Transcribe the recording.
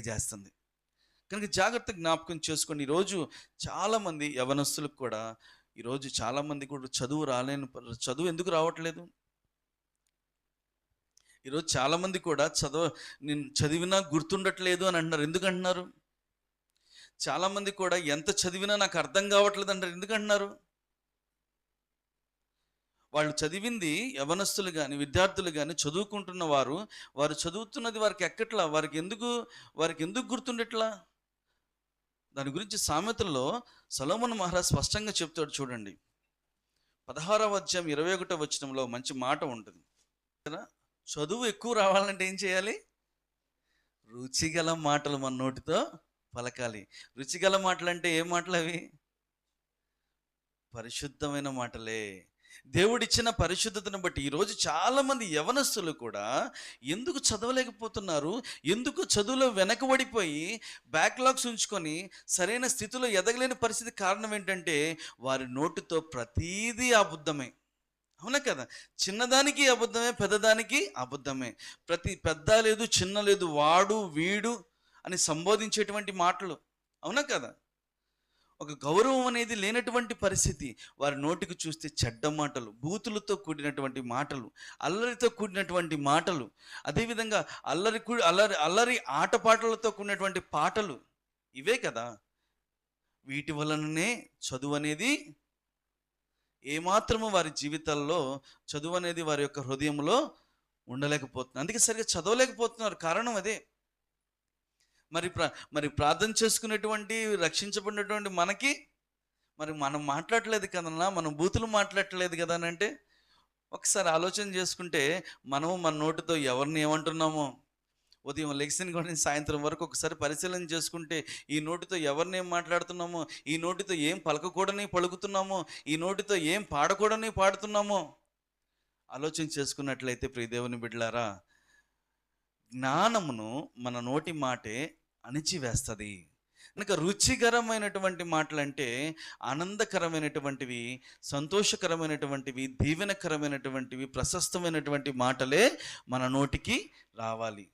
తెలియజేస్తుంది. కనుక జాగ్రత్త జ్ఞాపకం చేసుకోండి. ఈరోజు చాలామంది యవనస్తులకు కూడా ఈరోజు చాలామంది కూడా చదువు రాలేని చదువు ఎందుకు రావట్లేదు? ఈరోజు చాలామంది కూడా చదవ నేను చదివినా గుర్తుండట్లేదు అని అంటున్నారు. ఎందుకంటున్నారు చాలామంది కూడా ఎంత చదివినా నాకు అర్థం కావట్లేదు అంటారు. ఎందుకంటున్నారు వాళ్ళు చదివింది యవనస్తులు కానీ విద్యార్థులు కానీ చదువుకుంటున్న వారు వారు చదువుతున్నది వారికి ఎక్కట్లా? వారికి ఎందుకు వారికి ఎందుకు గుర్తుండట్లా? దాని గురించి సామెతల్లో సలోమన్ మహారాజ్ స్పష్టంగా చెప్తాడు చూడండి. పదహారవ అధ్యాయం ఇరవై ఒకటో వచనంలో మంచి మాట ఉంటుంది. చదువు ఎక్కువ రావాలంటే ఏం చేయాలి? రుచిగల మాటలు మన నోటితో పలకాలి. రుచిగల మాటలు అంటే ఏ మాటలు అవి? పరిశుద్ధమైన మాటలే. దేవుడిచ్చిన పరిశుద్ధతను బట్టి ఈరోజు చాలామంది యవనస్తులు కూడా ఎందుకు చదవలేకపోతున్నారు? ఎందుకు చదువులో వెనకబడిపోయి బ్యాక్లాగ్స్ ఉంచుకొని సరైన స్థితిలో ఎదగలేని పరిస్థితి కారణం ఏంటంటే వారి నోటితో ప్రతీదీ అబద్ధమే. అవునా కదా? చిన్నదానికి అబద్ధమే పెద్దదానికి అబద్ధమే. ప్రతి పెద్ద లేదు చిన్న లేదు వాడు వీడు అని సంబోధించేటువంటి మాటలు. అవునా కదా? ఒక గౌరవం అనేది లేనటువంటి పరిస్థితి. వారి నోటికి చూస్తే చెడ్డ మాటలు బూతులతో కూడినటువంటి మాటలు అల్లరితో కూడినటువంటి మాటలు అదేవిధంగా అల్లరి కూ అల్లరి అల్లరి ఆటపాటలతో కూడినటువంటి పాటలు ఇవే కదా. వీటి వలననే చదువు అనేది ఏమాత్రము వారి జీవితాల్లో చదువు అనేది వారి యొక్క హృదయంలో ఉండలేకపోతున్నారు అందుకే సరిగ్గా చదవలేకపోతున్నారు. కారణం అదే. మరి మరి ప్రార్థన చేసుకునేటువంటి రక్షించబడినటువంటి మనకి మరి మనం మాట్లాడలేదు కదన్నా మనం బూతులు మాట్లాడట్లేదు కదా అని అంటే ఒకసారి ఆలోచన చేసుకుంటే మనము మన నోటితో ఎవరిని ఏమంటున్నామో ఉదయం లెగ్సిన్ కూడా సాయంత్రం వరకు ఒకసారి పరిశీలన చేసుకుంటే ఈ నోటితో ఎవరిని ఏం మాట్లాడుతున్నామో ఈ నోటితో ఏం పలకకూడని పలుకుతున్నామో ఈ నోటితో ఏం పాడకూడని పాడుతున్నామో ఆలోచన చేసుకున్నట్లయితే ప్రియదేవుని బిడ్డలారా జ్ఞానమును మన నోటి మాటే అణిచివేస్తుంది. కనుక రుచికరమైనటువంటి మాటలు అంటే ఆనందకరమైనటువంటివి సంతోషకరమైనటువంటివి దీవెనకరమైనటువంటివి ప్రశస్తమైనటువంటి మాటలే మన నోటికి రావాలి.